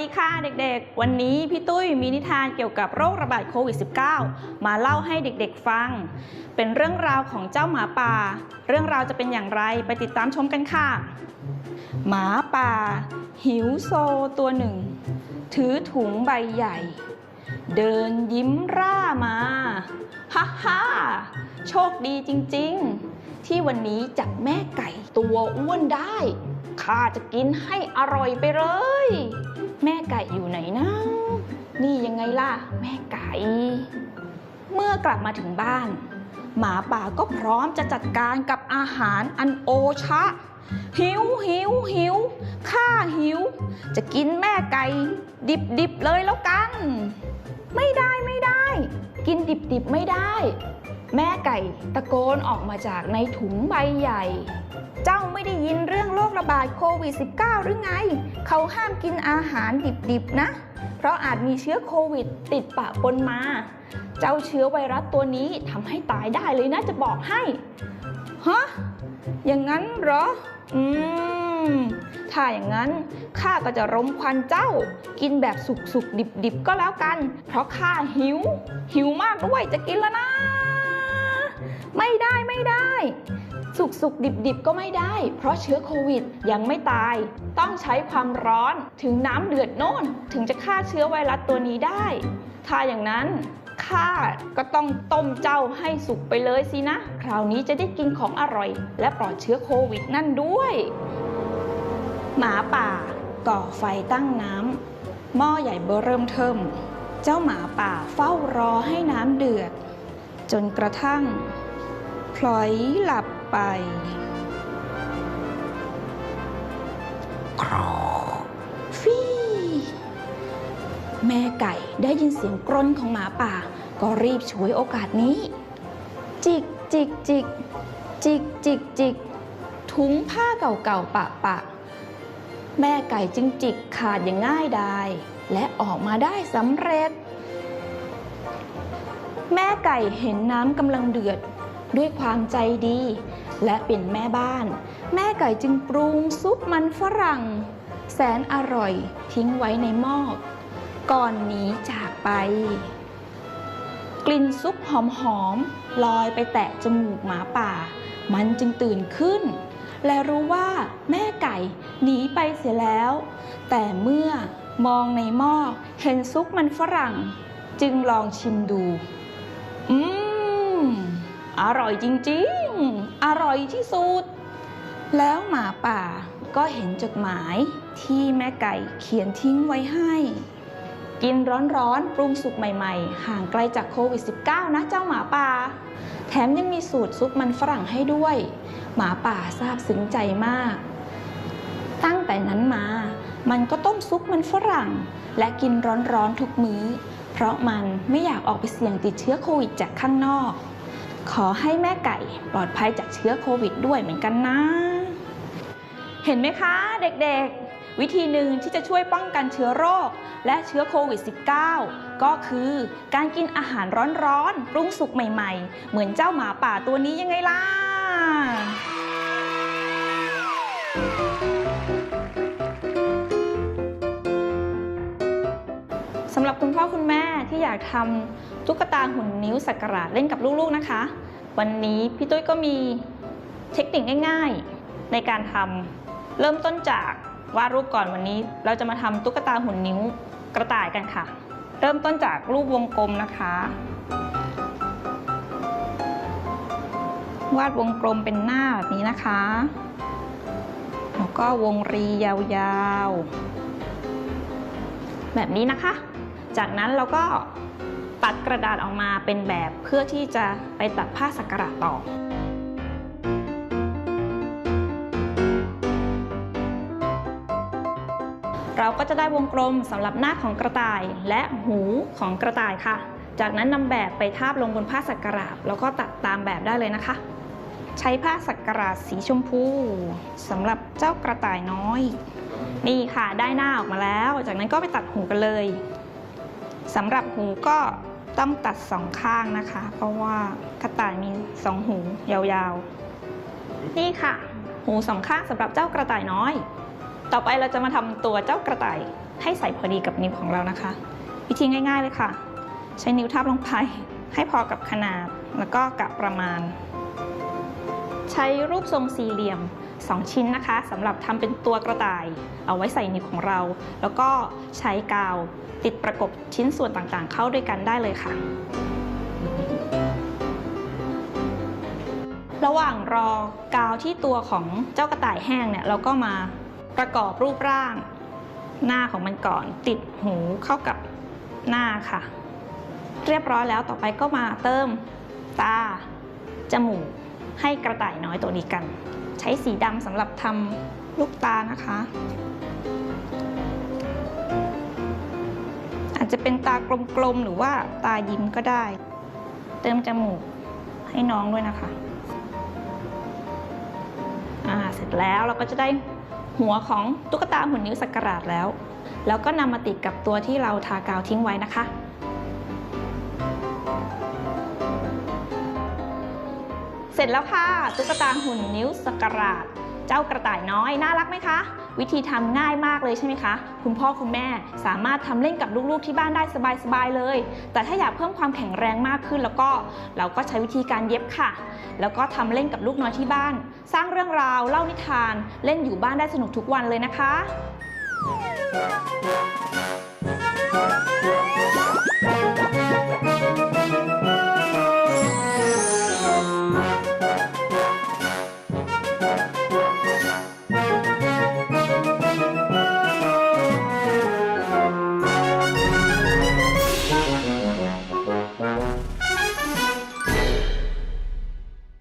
ดีค่ะเด็กๆ วันนี้พี่ตุ้ยมีนิทานเกี่ยวกับโรคระบาดโควิด -19 มาเล่าให้เด็กๆฟัง เป็นเรื่องราวของเจ้าหมาป่า เรื่องราวจะเป็นอย่างไรไปติดตามชมกันค่ะ หมาป่า หิวโซตัวหนึ่ง ถือถุงใบใหญ่ เดินยิ้มร่ามาฮ่าฮ่าโชคดีจริงๆ ที่วันนี้จับแม่ไก่ตัวอ้วนได้ข้าจะกินให้อร่อยไปเลย แม่ไก่อยู่ไหนนะ นี่ยังไงล่ะ แม่ไก่ เมื่อกลับมาถึงบ้าน หมาป่าก็พร้อมจะจัดการกับอาหารอันโอชะ หิวหิวหิวข้าหิว จะกินแม่ไก่ ดิบดิบๆเลยแล้วกัน ไม่ได้ไม่ได้ กินดิบดิบๆไม่ได้ แม่ไก่ตะโกนออกมาจากในถุงใบใหญ่ เจ้าไม่ได้ยินเรื่องโรคระบาดโควิด -19 หรือไง เขาห้ามกินอาหารดิบๆนะ เพราะอาจมีเชื้อโควิดติดปะปนมา เจ้าเชื้อไวรัสตัวนี้ทำให้ตายได้เลยนะจะบอกให้ ฮะ อย่างนั้นเหรอ อืม ถ้าอย่างนั้นข้าก็จะรมควันเจ้า กินแบบสุกๆดิบๆก็แล้วกัน เพราะข้าหิว หิวมากด้วยจะกินแล้วนะ ไม่ได้ไม่ได้ สุกสุกดิบดิบก็ไม่ได้ เพราะเชื้อโควิดยังไม่ตาย ต้องใช้ความร้อนถึงน้ำเดือดโน่น ถึงจะฆ่าเชื้อไวรัสตัวนี้ได้ ถ้าอย่างนั้นข้าก็ต้องต้มเจ้าให้สุกไปเลยสินะ คราวนี้จะได้กินของอร่อย และปลอดเชื้อโควิดนั่นด้วย หมาป่า ก่อไฟตั้งน้ำหม้อใหญ่เบอเริ่มเทิม เจ้าหมาป่าเฝ้ารอให้น้ำเดือด จนกระทั่ง พลอยหลับไปกรอฟีแม่ไก่ได้ยินเสียงกรนของหมาป่า ก็รีบฉวยโอกาสนี้ จิกจิกจิกจิกจิกจิกถุงผ้าเก่าๆปะปะ แม่ไก่จึงจิกขาดอย่างง่ายดาย และออกมาได้สำเร็จ แม่ไก่เห็นน้ำกำลังเดือด ด้วยความใจดี และเป็นแม่บ้าน แม่ไก่จึงปรุงซุปมันฝรั่ง แสนอร่อยทิ้งไว้ในหม้อก่อนหนีจากไป กลิ่นซุปหอมๆลอยไปแตะจมูกหมาป่า มันจึงตื่นขึ้น และรู้ว่าแม่ไก่หนีไปเสียแล้ว แต่เมื่อมองในหม้อเห็นซุปมันฝรั่ง จึงลองชิมดู อืม อร่อยจริงๆ อร่อยที่สุด แล้วหมาป่าก็เห็นจดหมายที่แม่ไก่เขียนทิ้งไว้ให้ กินร้อนๆ ปรุงสุกใหม่ๆ ห่างไกลจากโควิด -19 นะเจ้าหมาป่า แถมยังมีสูตรซุปมันฝรั่งให้ด้วย หมาป่าซาบซึ้งใจมาก ตั้งแต่นั้นมา มันก็ต้มซุปมันฝรั่ง และกินร้อนๆทุกมื้อ เพราะมันไม่อยากออกไปเสี่ยงติดเชื้อโควิดจากข้างนอก ขอให้แม่ไก่ปลอดภัยจากเชื้อโควิดด้วยเหมือนกันนะ เห็นไหมคะเด็กๆ วิธีหนึ่งที่จะช่วยป้องกันเชื้อโรค และเชื้อโควิด -19 ก็คือการกินอาหารร้อนๆ ปรุงสุกใหม่ๆ เหมือนเจ้าหมาป่าตัวนี้ยังไงล่ะ อยากทำตุ๊กตาหุ่นนิ้วสักการะเล่นกับลูกๆนะคะ วันนี้พี่ตุ้ยก็มีเทคนิคง่ายๆ ในการทำเริ่มต้นจากวาดรูปก่อนวันนี้ เราจะมาทำตุ๊กตาหุ่นนิ้วกระต่ายกันค่ะ เริ่มต้นจากรูปวงกลมนะคะ วาดวงกลมเป็นหน้าแบบนี้นะคะ แล้วก็วงรียาวๆแบบนี้นะคะ จากนั้นเราก็ตัดกระดาษออกมาเป็นแบบเพื่อที่จะไปตัดผ้าสักการะต่อเราก็จะได้วงกลมสำหรับหน้าของกระต่ายและหูของกระต่ายค่ะ จากนั้นนำแบบไปทาบลงบนผ้าสักการะแล้วก็ตัดตามแบบได้เลยนะคะ ใช้ผ้าสักการะสีชมพูสำหรับเจ้ากระต่ายน้อย นี่ค่ะได้หน้าออกมาแล้ว จากนั้นก็ไปตัดหูกันเลย สำหรับหูก็ต้องตัดสองข้างนะคะ เพราะว่ากระต่ายมีสองหูยาวๆ นี่ค่ะ หูสองข้างสำหรับเจ้ากระต่ายน้อย ต่อไปเราจะมาทำตัวเจ้ากระต่ายให้ใส่พอดีกับนิ้วของเรานะคะ วิธีง่าย ๆเลยค่ะ ใช้นิ้วทับลงไปให้พอกับขนาดแล้วก็กะประมาณ ใช้รูปทรงสี่เหลี่ยม 2 ชิ้นนะคะสำหรับทำเป็นตัวกระต่าย เอาไว้ใส่นิ้วของเรา แล้วก็ใช้กาวติดประกบชิ้นส่วนต่างๆ เข้าด้วยกันได้เลยค่ะ ระหว่างรอกาวที่ตัวของเจ้ากระต่ายแห้งเนี่ยเราก็มาประกอบรูปร่าง หน้าของมันก่อน ติดหูเข้ากับหน้าค่ะ เรียบร้อยแล้วต่อไปก็มาเติมตาจมูกให้กระต่ายน้อยตัวนี้กัน ใช้สีดำสำหรับทำลูกตานะคะ อาจจะเป็นตากลมๆ หรือว่าตายิ้มก็ได้ เติมจมูกให้น้องด้วยนะคะอ่าเสร็จแล้วเราก็จะได้หัวของตุ๊กตาหุ่นนิ้วสักการาดแล้ว แล้วก็นำมาติดกับตัวที่เราทากาวทิ้งไว้นะคะ จแล้วค่ะ ตุ๊กตาหุ่นนิ้วสกราดเจ้ากระต่ายน้อย น่ารักไหมคะ วิธีทำง่ายมากเลยใช่ไหมคะ คุณพ่อคุณแม่สามารถทำเล่นกับลูกๆที่บ้านได้สบายๆเลย แต่ถ้าอยากเพิ่มความแข็งแรงมากขึ้นแล้วก็เราก็ใช้วิธีการเย็บค่ะ แล้วก็ทำเล่นกับลูกน้อยที่บ้าน สร้างเรื่องราวเล่านิทาน เล่นอยู่บ้านได้สนุกทุกวันเลยนะคะ ค